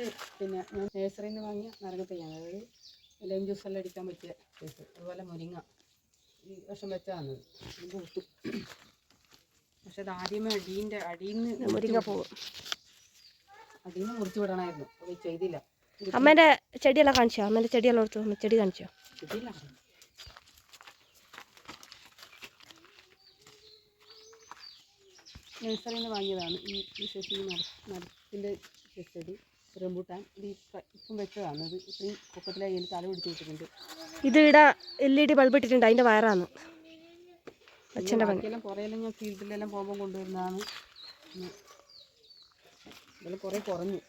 ഇത് പിന്നെ ഞാൻ നേഴ്സറിയിൽ നിന്ന് വാങ്ങിയ നാരങ്ങത്തയ്യാണ് അതായത് ലൈം ജ്യൂസ് എല്ലാം അടിക്കാൻ പറ്റിയ ജ്യൂസ് അതുപോലെ മുരിങ്ങ ഈ വർഷം വെച്ചതാണ്. പൂത്തു പക്ഷെ അത് ആദ്യമേ അടീന്റെ അടിയിൽ നിന്ന് മുരിങ്ങ പോകും അടിയിൽ നിന്ന് മുറിച്ച് വിടണമായിരുന്നു. അത് ചെയ്തില്ല. അമ്മേന്റെ ചെടിയെല്ലാം കാണിച്ചോ? അമ്മേന്റെ ചെടിയെല്ലാം എടുത്തു? അമ്മ ചെടി കാണിച്ചോ? കിട്ടിയില്ല നഴ്സറിയിൽ നിന്ന് വാങ്ങിയതാണ്. ഈ ഈ ശശി മര മരത്തിന്റെ ചെടി. റംബൂട്ടാൻ. ഇത് ഇപ്പം വെച്ചതാണ്. ഇത് ഇത്രയും പൊക്കത്തിലായി എനിക്ക് തല പിടിച്ച് വെച്ചിട്ടുണ്ട്. ഇത് ഇവിടെ എൽ ഇ ഡി ബൾബ് ഇട്ടിട്ടുണ്ട്. അതിന്റെ വയറാണ്. അച്ഛന്റെ ബാക്കിയെല്ലാം കുറേയെല്ലാം ഞാൻ ഫീൽഡിലെല്ലാം പോകുമ്പോൾ കൊണ്ടുവരുന്നതാണ്. ഇതെല്ലാം കുറേ കുറഞ്ഞു.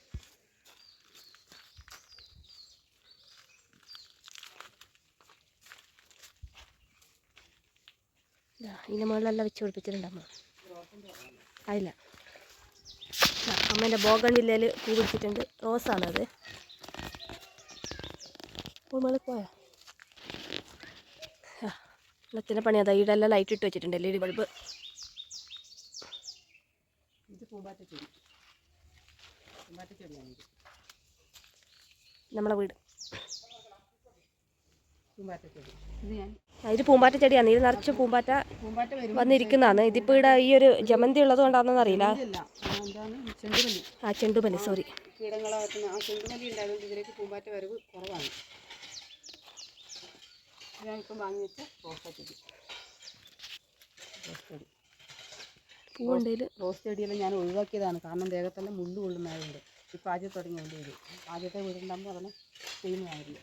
ഇതാ, ഇതിന്റെ മുകളിലെല്ലാം വെച്ച് പിടിപ്പിച്ചിട്ടുണ്ട് അമ്മ. അതില്ല. അമ്മേന്റെ ബോഗൺ വില്ലയിൽ പൂ പിടിച്ചിട്ടുണ്ട് റോസാണ് അത് മുകളിൽ പോയാ പണി അതാ ഈടെ എല്ലാം ലൈറ്റ് ഇട്ട് വെച്ചിട്ടുണ്ട്. എൽ ഇ ഡി ബൾബ് നമ്മളെ വീട്. ഇത് പൂമ്പാറ്റ ചെടിയാണ് ഇത് നിറച്ച് പൂമ്പാറ്റ വന്നിരിക്കുന്നതാണ്. ഇതിപ്പോൾ ഇവിടെ ഈ ഒരു ജമന്തി ഉള്ളത് കൊണ്ടാണെന്ന് അറിയില്ല. ആ, ചെണ്ടുമല്ലി. സോറി. റോസാ ചെടിയെല്ലാം ഞാൻ ഒഴിവാക്കിയതാണ്. കാരണം ദേഹത്തെല്ലാം മുള്ളു കൊള്ളുന്നതായതുകൊണ്ട്. ഇപ്പം ആദ്യം തുടങ്ങിയുണ്ട് ഇത് ആദ്യത്തെ വീടുണ്ടാകുമ്പോൾ അതെല്ലാം ചെയ്യുന്നതായിരുന്നു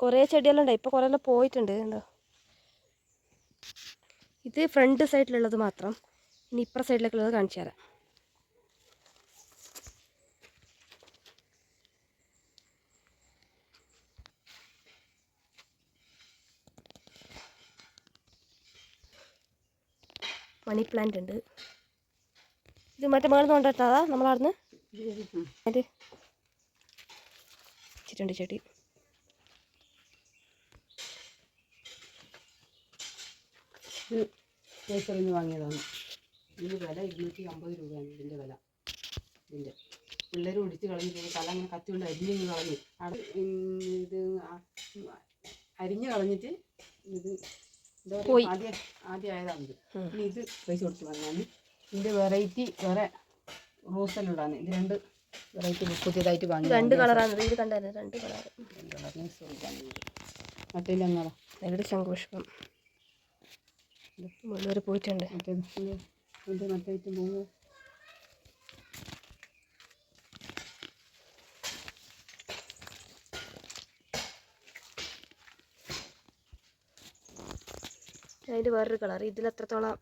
കുറേ ചെടിയെല്ലാം ഉണ്ടായി ഇപ്പോൾ കുറേ എല്ലാം പോയിട്ടുണ്ട്. കണ്ടോ ഇത് ഫ്രണ്ട് സൈഡിലുള്ളത് മാത്രം. ഇനി ഇപ്പുറ സൈഡിലേക്കുള്ളത് കാണിച്ചു തരാം. മണി പ്ലാന്റ് ഉണ്ട്. ഇത് മറ്റേ മേളിൽ നിന്ന് കൊണ്ടിട്ടതാ നമ്മളവിടുന്ന് ചെടി. ഇത് നേഴ്സറിയിൽ നിന്ന് വാങ്ങിയതാണ്. ഇതിന്റെ വില ഇരുന്നൂറ്റി അമ്പത് രൂപയാണ് ഇതിന്റെ വില. ഇതിന്റെ പിള്ളേർ ഒടിച്ച് കളഞ്ഞിട്ട് തല അങ്ങനെ കത്തി കൊണ്ട് അരിഞ്ഞ് കളഞ്ഞു. അത് ഇത് അരിഞ്ഞ് കളഞ്ഞിട്ട് ഇത് എന്താ. പറയുക ആദ്യം ആദ്യം ആയതാണിത് ഇത്. ഇനി ഇത് പൈസ കൊടുത്ത് വാങ്ങാൻ ഇതിന്റെ വെറൈറ്റി വേറെ റോസെല്ലാം ഇടാണ് ഇത് രണ്ട് വെറൈറ്റി പുതിയതായിട്ട് വാങ്ങി രണ്ട് കളറാണ് ഇത് കണ്ടായിരുന്നു രണ്ട് കളർ മറ്റേ ഞങ്ങളോ ശംഖുപുഷ്പം. വരെ പോയിട്ടുണ്ട്. മറ്റേ അതിന്റെ വേറൊരു കളർ ഇതിൽ എത്രത്തോളം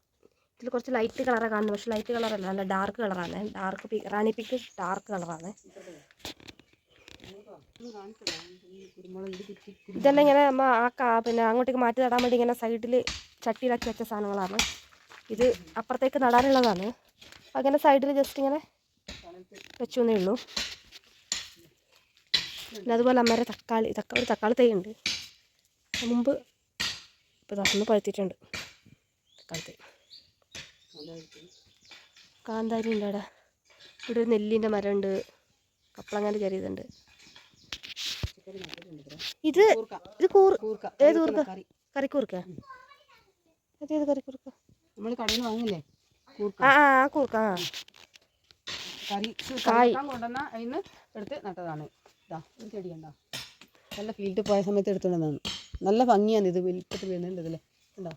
ഇതിൽ കുറച്ച് ലൈറ്റ് കളറാണ് കാണുന്നത്. പക്ഷെ ലൈറ്റ് കളറല്ല നല്ല ഡാർക്ക് കളറാണ് ഡാർക്ക് പി റാണി പിക്ക് ഡാർക്ക് കളറാണ് ഇതെല്ലാം ഇങ്ങനെ നമ്മൾ ആ പിന്നെ അങ്ങോട്ടേക്ക് മാറ്റി നടാൻ വേണ്ടി ഇങ്ങനെ സൈഡിൽ ചട്ടിയിലാക്കി വെച്ച സാധനങ്ങളാണ്. ഇത് അപ്പുറത്തേക്ക് നടാനുള്ളതാണ്. അങ്ങനെ സൈഡിൽ ജസ്റ്റ് ഇങ്ങനെ വെച്ചു എന്നേ ഉള്ളൂ. പിന്നെ അതുപോലെ അമ്മേരെ തക്കാളി തക്ക ഒരു തക്കാളി തൈ ഉണ്ട്. മുമ്പ് ഇപ്പോൾ ഒന്ന് പഴുത്തിട്ടുണ്ട്. തക്കാളി തൈ. കാന്താരി ഉണ്ട് അവിടെ. ഇവിടെ ഒരു നെല്ലിന്റെ മരമുണ്ട്. കപ്പളങ്ങാന്റെ ചെറിയതുണ്ട് ഇത് ഇത് കൂർ കൂർക്ക. ഏത് കൂർക്ക കറി കറിക്കൂർക്ക അതേത് കറിക്കൂർക്ക നമ്മൾ കടയിൽ വാങ്ങില്ലേ? കൂർക്ക. ആ കൂർക്ക ആ. കറി കായ്. കറിക്കാൻ കൊണ്ടുവന്ന അതിന് എടുത്ത് നട്ടതാണ്. ഇതാ ഒരു ചെടി കണ്ടോ നല്ല ഫീൽഡ് പോയ സമയത്ത് എടുത്തുകൊണ്ടാണ് നല്ല ഭംഗിയാണ് ഇത് വലിപ്പത്തിൽ വരുന്നുണ്ട് ഇതിൽ ഉണ്ടോ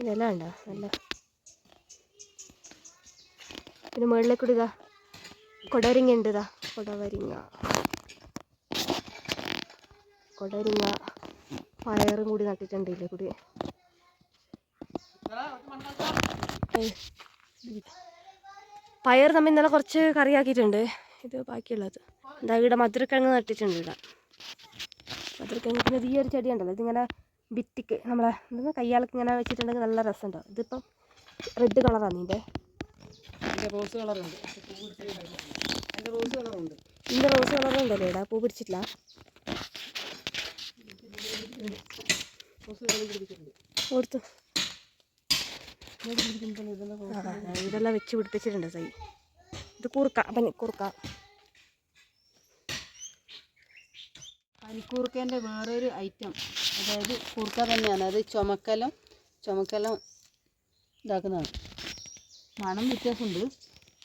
ഇതെല്ലാം ഉണ്ടോ നല്ല പിന്നെ മുകളിലേക്കൂടി ഇതാ കൊടവരിങ്ങ ഉണ്ട് ഇതാ കൊടവരിങ്ങ. കൊടവരിങ്ങ പയറും കൂടി നട്ടിട്ടുണ്ട് കൂടി. പയർ നമ്മൾ ഇന്നലെ കുറച്ച് കറിയാക്കിയിട്ടുണ്ട്. ഇത് ബാക്കിയുള്ളത്. എന്താ ഇവിടെ മധുരക്കിഴങ്ങ് നട്ടിട്ടുണ്ട് ഇവിടെ. മധുരക്കിഴങ്ങ് പിന്നെ ഇത് ഈ ഒരു ചെടി ഉണ്ടല്ലോ ഇതിങ്ങനെ ഭിത്തിക്ക് നമ്മളെ എന്താ കയ്യാൾക്ക് ഇങ്ങനെ വെച്ചിട്ടുണ്ടെങ്കിൽ നല്ല രസമുണ്ടാവും ഇതിപ്പം റെഡ് കളറാണ് ഇതിന്റെ റോസ് കളറുണ്ട് ഇതിന്റെ റോസ് കളറുണ്ടല്ലോ ഇവിടെ? പൂ പിടിച്ചിട്ടില്ല? ഇതെല്ലാം വെച്ച് പിടിപ്പിച്ചിട്ടുണ്ട് സൈ. ഇത് കുറുക്ക പനി കുറുക്ക. പനിക്കൂർക്കേന്റെ വേറൊരു ഐറ്റം അതായത് കൂർക്ക തന്നെയാണ്. അത് ചുമക്കലം ചുമക്കലം ഇതാക്കുന്നതാണ്. മണം വ്യത്യാസമുണ്ട്.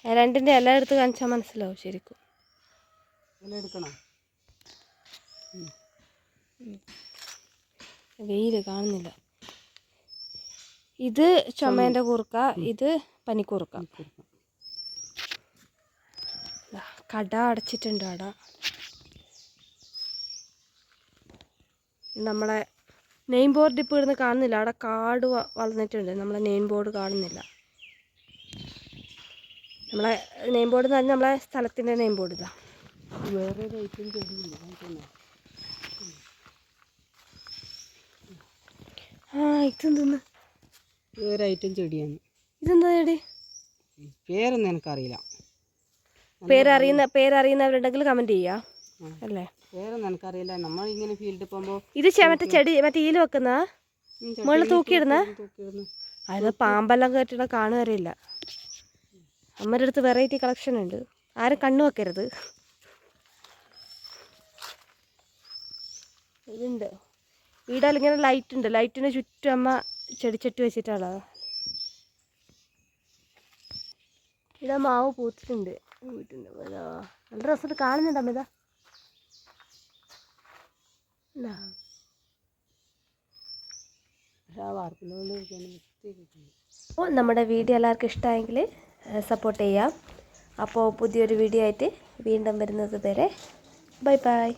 രണ്ടിന്റെ എല്ലാ എടുത്ത് കാണിച്ചാൽ മനസ്സിലാവും ശരിക്കും. ഇല എടുക്കണം? വെയിൽ കാണുന്നില്ല. ഇത് ചുമേന്റെ കുറുക്ക ഇത് പനിക്കുറുക്ക കട അടച്ചിട്ടുണ്ട് അട നമ്മളെ നെയിം ബോർഡ് ഇപ്പോൾ ഇവിടുന്ന് കാണുന്നില്ല. അവിടെ കാട് വളർന്നിട്ടുണ്ട്. നമ്മളെ നെയിം ബോർഡ് കാണുന്നില്ല. നമ്മളെ നെയിം ബോർഡ് എന്ന് പറഞ്ഞാൽ നമ്മളെ സ്ഥലത്തിന്റെ നെയിം ബോർഡ് ഇതാ. വേറൊരു ആ ഇതെന്തെന്ന്? വേറെ ഐറ്റം ചെടിയാണ്. ഇതെന്താ ചെടി? പേരൊന്നും എനിക്കറിയില്ല. പേരറിയുന്ന പേരറിയുന്നവരുണ്ടെങ്കിൽ കമന്റ് ചെയ്യുക ഉം. അല്ലേ? പേരൊന്നും എനിക്കറിയില്ല. നമ്മൾ ഇങ്ങനെ ഫീൽഡിൽ പോകുമ്പോൾ ഇത് മറ്റേ ചെടി മറ്റേ ഈൽ വെക്കുന്ന? മുകളിൽ തൂക്കിയിടുന്ന അത് പാമ്പെല്ലാം കയറ്റിട കാണുകയറിയില്ല അമ്മയുടെ അടുത്ത് വെറൈറ്റി കളക്ഷൻ ഉണ്ട്. ആരും കണ്ണു വെക്കരുത്. ഇതുണ്ട്. വീടാൽ ഇങ്ങനെ ലൈറ്റ് ഉണ്ട്. ലൈറ്റിന് ചുറ്റും അമ്മ ചെടിച്ചട്ടി വെച്ചിട്ടാണ്? ഇതാ മാവ് പൂത്തിട്ടുണ്ട്. വീട്ടിന്റെ നല്ല രസമായിട്ട് കാണുന്നുണ്ട് അമ്മ ഇതാ? അപ്പോൾ നമ്മുടെ വീഡിയോ എല്ലാവർക്കും ഇഷ്ടമായെങ്കിൽ സപ്പോർട്ട് ചെയ്യാം. അപ്പോൾ പുതിയൊരു വീഡിയോ ആയിട്ട് വീണ്ടും വരുന്നത് വരെ. Bye bye.